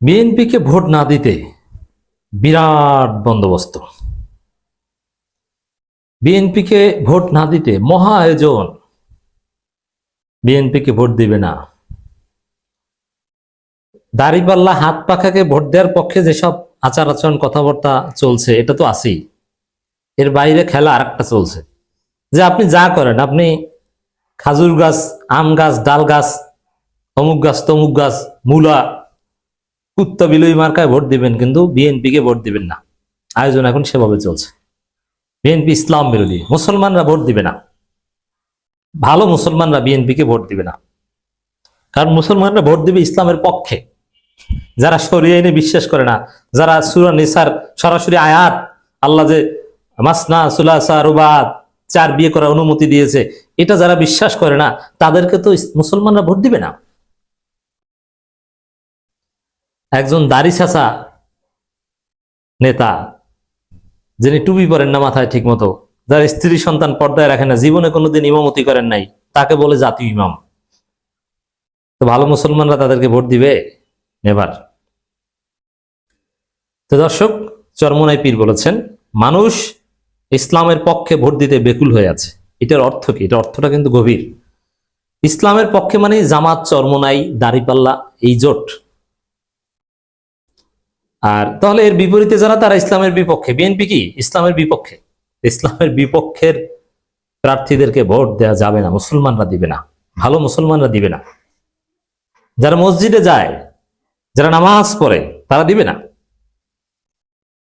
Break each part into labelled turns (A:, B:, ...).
A: বিএনপিকে ভোট না দিতে বিরাট বন্দোবস্ত। বিএনপিকে ভোট না দিতে মহা আয়োজন। বিএনপিকে ভোট দিবে না। দাড়িপাল্লা হাত পাখাকে ভোট দেওয়ার পক্ষে যেসব আচার আচরণ কথাবার্তা চলছে, এটা তো আছেই। এর বাইরে খেলা আর একটা চলছে। যে আপনি যা করেন, আপনি খাজুর গাছ, আম গাছ, ডাল গাছ, অমুক গাছ, তমুক গাছ, মূলা কুত্তা বিলই মার্কায় ভোট দিবেন, কিন্তু বিএনপিকে ভোট দিবেন না। আয়োজন এখন সেভাবে চলছে। বিএনপি ইসলাম বিরোধী, মুসলমানরা ভোট দিবে না। ভালো মুসলমানরা বিএনপিকে ভোট দিবে না। কারণ মুসলমানরা ভোট দিবে ইসলামের পক্ষে। যারা সরিয়ে বিশ্বাস করে না, যারা সুরা নিসার সরাসরি আয়াত, আল্লাহ যে মাসনা, সুলাসা, রুবাত, চার বিয়ে করার অনুমতি দিয়েছে, এটা যারা বিশ্বাস করে না, তাদেরকে তো মুসলমানরা ভোট দিবে না। একজন দাড়ি ছাঁচা নেতা, যিনি টুপি পরেন না মাথায় ঠিক মতো যার স্ত্রী সন্তান পর্দায় রাখেন না, জীবনে কোনোদিন ইমামতি করেন নাই, তাকে বলে জাতীয় ইমাম। তো ভালো মুসলমানরা তাদেরকে ভোট দিবে? নেভার। তো দর্শক, চরমনাই পীর বলেছেন, মানুষ ইসলামের পক্ষে ভোট দিতে বেকুল হয়ে আছে। এটার অর্থ কি? এটা অর্থটা কিন্তু গভীর। ইসলামের পক্ষে মানে জামাত, চরমনাই, দাড়িপাল্লা, এই জোট। আর তাহলে এর বিপরীতে যারা, তারা ইসলামের বিপক্ষে। বিএনপি কি? ইসলামের বিপক্ষে। ইসলামের বিপক্ষের প্রার্থীদেরকে ভোট দেওয়া যাবে না, মুসলমানরা দিবে না। ভালো মুসলমানরা দিবে না। যারা মসজিদে যায়, যারা নামাজ পড়ে, তারা দিবে না।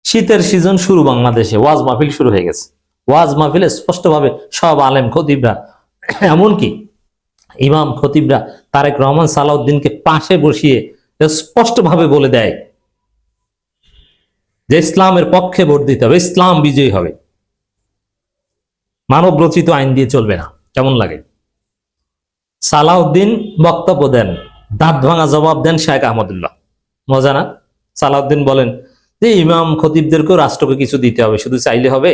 A: শীতের সিজন শুরু বাংলাদেশে, ওয়াজ মাহফিল শুরু হয়ে গেছে। ওয়াজ মাহফিলে স্পষ্টভাবে সব আলেম খতিবরা, এমনকি ইমাম খতিবরা তারেক রহমান সালাউদ্দিনকে পাশে বসিয়ে স্পষ্টভাবে বলে দেয় যে ইসলামের পক্ষে ভোট দিতে হবে, ইসলাম বিজয়ী হবে। মানব রচিত আইন দিয়ে চলবে না, কেমন লাগে? সালাউদ্দিন বক্তব্য দেন, দাঁত ভাঙা জবাব দেন শেখ আহমদুল্লাহ। মজা না? সালাউদ্দিন বলেন, যে ইমাম খতিবদেরকেও রাষ্ট্রকে কিছু দিতে হবে, শুধু চাইলে হবে?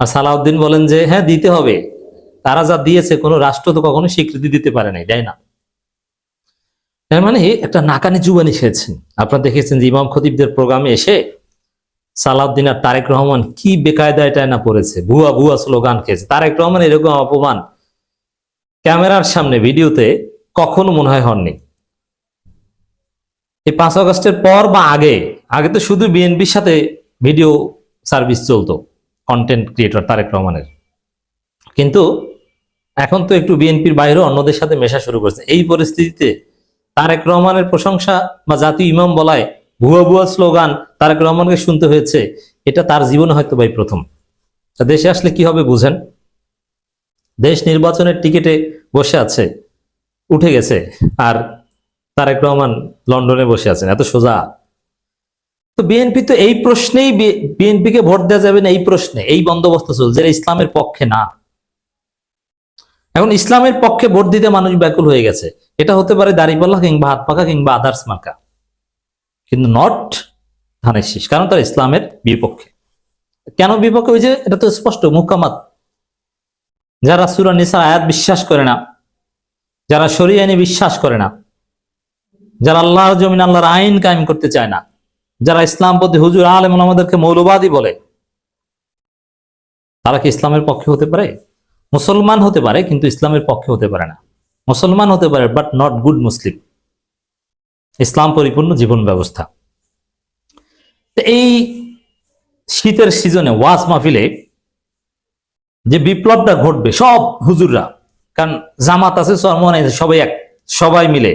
A: আর সালাউদ্দিন বলেন যে হ্যাঁ দিতে হবে। তারা যা দিয়েছে, কোনো রাষ্ট্র তো কখনো স্বীকৃতি দিতে পারে নাই দেয় না? তার মানে একটা নাকানি জুবানি খেয়েছেন। আপনারা দেখেছেন যে ইমাম খতিবদের প্রোগ্রামে এসে সালাউদ্দিন আর তারেক রহমান কি বেকায়দা এটা না পড়েছে? ভুয়া ভুয়া স্লোগান খেয়েছে। তারেক রহমান এরকম অপমান ক্যামেরার সামনে ভিডিওতে কখনো মনে হয় হননি। এই পাঁচ আগস্টের পর বা আগে আগে তো শুধু বিএনপির সাথে ভিডিও সার্ভিস চলতো কন্টেন্ট ক্রিয়েটর তারেক রহমানের। কিন্তু এখন তো একটু বিএনপির বাইরেও অন্যদের সাথে মেশা শুরু করেছে। এই পরিস্থিতিতে তারেক রহমানের প্রশংসা বা জাতীয় ইমাম বলায় ভুয়া ভুয়া স্লোগান তারেক রহমানকে শুনতে হয়েছে, এটা তার জীবনে হয়তো ভাই প্রথম। দেশে আসলে কি হবে বুঝেন? দেশ নির্বাচনের টিকিটে বসে আছে, উঠে গেছে, আর তারেক রহমান লন্ডনে বসে আছেন, এত সোজা। তো বিএনপি তো এই প্রশ্নেই বিএনপিকে ভোট দেওয়া যাবে না এই প্রশ্নে, এই বন্দোবস্ত চলছে ইসলামের পক্ষে না। এখন ইসলামের পক্ষে ভোট দিতে মানুষ ব্যাকুল হয়ে গেছে, এটা হতে পারে দাড়িপাল্লা কিংবা হাত পাখা কিংবা আদার্স মার্কা। কিন্তু নট ধানের শীষ, কারণ তারা ইসলামের বিপক্ষে। কেন বিপক্ষে? হয়েছে এটা তো স্পষ্ট, মুকামাত। যারা সুরা নিসা আয়াত বিশ্বাস করে না, যারা শরীয় আইনে বিশ্বাস করে না, যারা আল্লাহর জমিন, আল্লাহর আইন কায়েম করতে চায় না, যারা ইসলাম প্রতি হুজুর আলেম আমাদেরকে মৌলবাদী বলে, তারা কি ইসলামের পক্ষে হতে পারে? মুসলমান হতে পারে, কিন্তু ইসলামের পক্ষে হতে পারে না। মুসলমান হতে পারে বাট নট গুড মুসলিম ইসলাম পরিপূর্ণ জীবন ব্যবস্থা। এই শীতের সিজনে ওয়াজ মাহফিলে যে বিপ্লবটা ঘটবে, সব হুজুররা, কারণ জামাত আছে আছে, সবাই এক, সবাই মিলে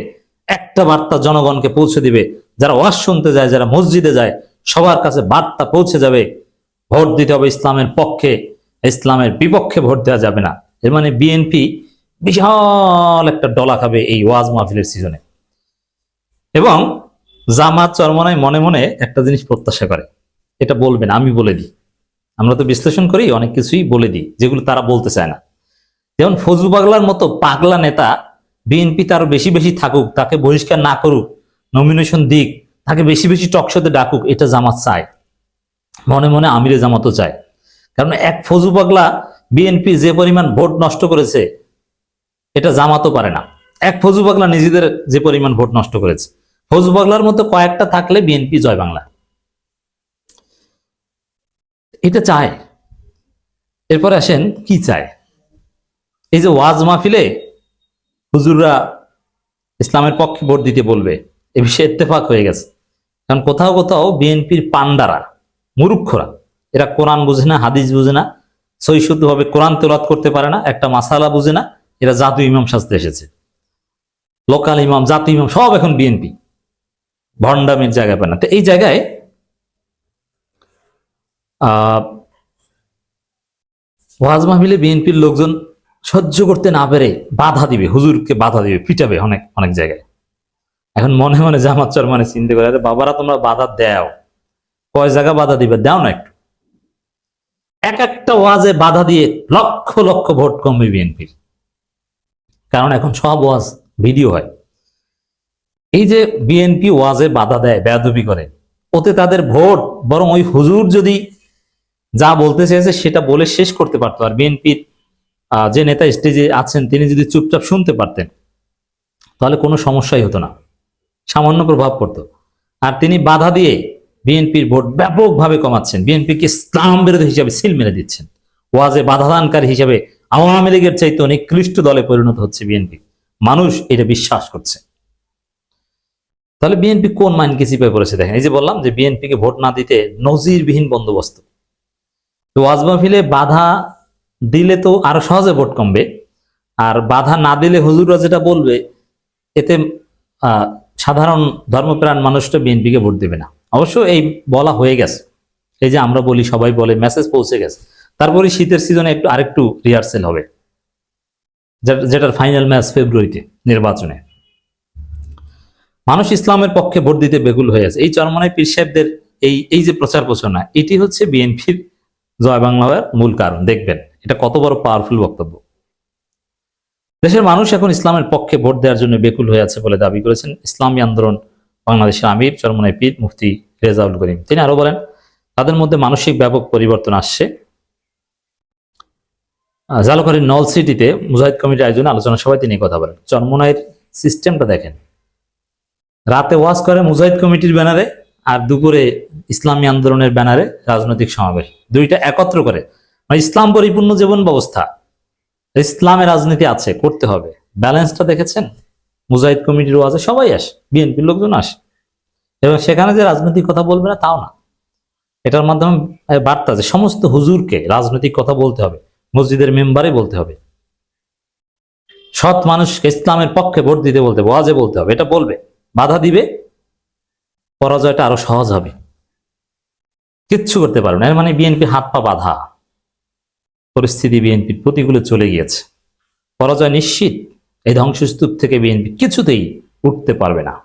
A: একটা বার্তা জনগণকে পৌঁছে দিবে। যারা ওয়াজ শুনতে যায়, যারা মসজিদে যায়, সবার কাছে বার্তা পৌঁছে যাবে, ভোট দিতে হবে ইসলামের পক্ষে, ইসলামের বিপক্ষে ভোট দেওয়া যাবে না। এর মানে বিএনপি বিশাল একটা ডলা খাবে এই ওয়াজ মাহফিলের সিজনে এবং জামাত চরমনায় মনে মনে একটা জিনিস প্রত্যাশা করে। এটা বলবেন, আমি বলে দিই। আমরা তো বিশ্লেষণ করি, অনেক কিছুই বলে দিই, যেগুলো তারা বলতে চায় না। যেমন ফজলু পাগলার মতো পাগলা নেতা বিএনপি তার বেশি বেশি থাকুক, তাকে বহিষ্কার না করুক নমিনেশন দিক, তাকে বেশি বেশি টকশোতে ডাকুক, এটা জামাত চায়। মনে মনে আমিরে জামাতও চায়। কারণ এক ফজু পাগলা বিএনপি যে পরিমাণ ভোট নষ্ট করেছে, এটা জামাতও পারে না। এক ফজু পাগলা নিজেদের যে পরিমাণ ভোট নষ্ট করেছে। ফৌজ বাংলার মতো কয়েকটা থাকলে বিএনপি জয় বাংলা। এটা চায়। এরপরে আসেন, কি চায়? এই যে ওয়াজ মাহফিলে হুজুররা ইসলামের পক্ষে ভোট দিতে বলবে, এ বিষয়ে ইত্তেফাক হয়ে গেছে। কারণ কোথাও কোথাও বিএনপির পান্ডারা মুরুক্ষরা, এরা কোরআন বুঝে না, হাদিস বুঝে না সই শুদ্ধভাবে কোরআন তেলাত করতে পারে না, একটা মাসালা বুঝে না, এরা জাতীয় ইমাম সাজতে এসেছে। লোকাল ইমাম জাতীয় ইমাম, সব এখন বিএনপি। ভণ্ডামের জায়গায় পায় না তো এই জায়গায় আহ ওয়াজ মাহফিলে বিএনপির লোকজন সহ্য করতে না পেরে বাধা দিবে, হুজুরকে বাধা দিবে, পিটাবে অনেক অনেক জায়গায়। এখন মনে মনে জামাত মানে চিন্তা করে বাবারা, তোমরা বাধা দাও। কয় জায়গা বাধা দিবে? দাও না একটু। এক একটা ওয়াজে বাধা দিয়ে লক্ষ লক্ষ ভোট কমবে বিএনপির। কারণ এখন সব ওয়াজ ভিডিও হয়। এই যে বিএনপি ওয়াজে বাধা দেয়, বেয়াদবি করে, ওতে তাদের ভোট, বরং ওই হুজুর যদি যা বলতে চেয়েছে সেটা বলে শেষ করতে পারতো। আর বিএনপির যে নেতা স্টেজে আছেন, তিনি যদি চুপচাপ শুনতে পারতেন, তাহলে কোনো সমস্যাই হতো না। সামান্য প্রভাব পড়তো। আর তিনি বাধা দিয়ে বিএনপির ভোট ব্যাপকভাবে কমাচ্ছেন। বিএনপিকে ইসলাম বিরোধী হিসাবে সিল মেরে দিচ্ছেন। ওয়াজে বাধাদানকারী হিসাবে আওয়ামী লীগের চাইতে অনেক ক্লিষ্ট দলে পরিণত হচ্ছে বিএনপি মানুষ এটা বিশ্বাস করছে। তাহলে বিএনপি কোন মাইনকে চিপে পড়েছে দেখেন, এই যে বললাম যে বিএনপিকে ভোট না দিতে নজিরবিহীন বন্দোবস্ত। তো ওয়াজ মাহফিলে বাধা দিলে তো আরও সহজে ভোট কমবে, আর বাধা না দিলে হুজুররা যেটা বলবে, এতে সাধারণ ধর্মপ্রাণ মানুষটা বিএনপিকে ভোট দেবে না। অবশ্য এই বলা হয়ে গেছে। এই যে আমরা বলি, সবাই বলে মেসেজ পৌঁছে গেছে। তারপরে শীতের সিজনে একটু, আরেকটু রিহার্সেল হবে। যেটার ফাইনাল ম্যাচ ফেব্রুয়ারিতে নির্বাচনে। মানুষ ইসলামের পক্ষে ভোট দিতে বেগুল হয়ে আছে। এই চরমনায় পীর সাহেবদের এই এই যে প্রচার প্রচারণা, এটি হচ্ছে বিএনপির জয় বাংলার মূল কারণ। দেখবেন, এটা কত বড় পাওয়ারফুল বক্তব্য। দেশের মানুষ এখন ইসলামের পক্ষে ভোট দেওয়ার জন্য বেকুল হয়ে আছে বলে দাবি করেছেন ইসলামী আন্দোলন বাংলাদেশের আমির, চরমনায় পীর মুফতি রেজাউল করিম। তিনি আরও বলেন, তাদের মধ্যে মানসিক ব্যাপক পরিবর্তন আসছে। জালকারির নল সিটিতে মুজাহিদ কমিটির আয়োজনে আলোচনা সভায় তিনি কথা বলেন। চরমনায়ের সিস্টেমটা দেখেন। রাতে ওয়াজ করে মুজাহিদ কমিটির ব্যানারে আর দুপুরে ইসলামী আন্দোলনের ব্যানারে রাজনৈতিক সমাবেশ। দুইটা একত্র করে। মানে ইসলাম পরিপূর্ণ জীবন ব্যবস্থা। ইসলামের রাজনীতি আছে করতে হবে। ব্যালেন্সটা দেখেছেন? মুজাহিদ কমিটির ওয়াজে সবাই আসে বিএনপির লোকজন আসে। এবং সেখানে যে রাজনৈতিক কথা বলবে না তাও না। এটার মাধ্যমে বার্তা যে সমস্ত হুজুরকে রাজনৈতিক কথা বলতে হবে মসজিদের মেম্বারে বলতে হবে। সৎ মানুষকে ইসলামের পক্ষে ভোট দিতে বলতে হবে, ওয়াজে বলতে হবে এটা বলবে। বাধা দিবে, পরাজয়টা আরও সহজ হবে। কিচ্ছু করতে পারবে না। মানে বিএনপি হাত পা বাধা। পরিস্থিতি বিএনপির প্রতিকূলে চলে গিয়েছে। পরাজয় নিশ্চিত। এই ধ্বংসস্তূপ থেকে বিএনপি কিছুতেই উঠতে পারবে না।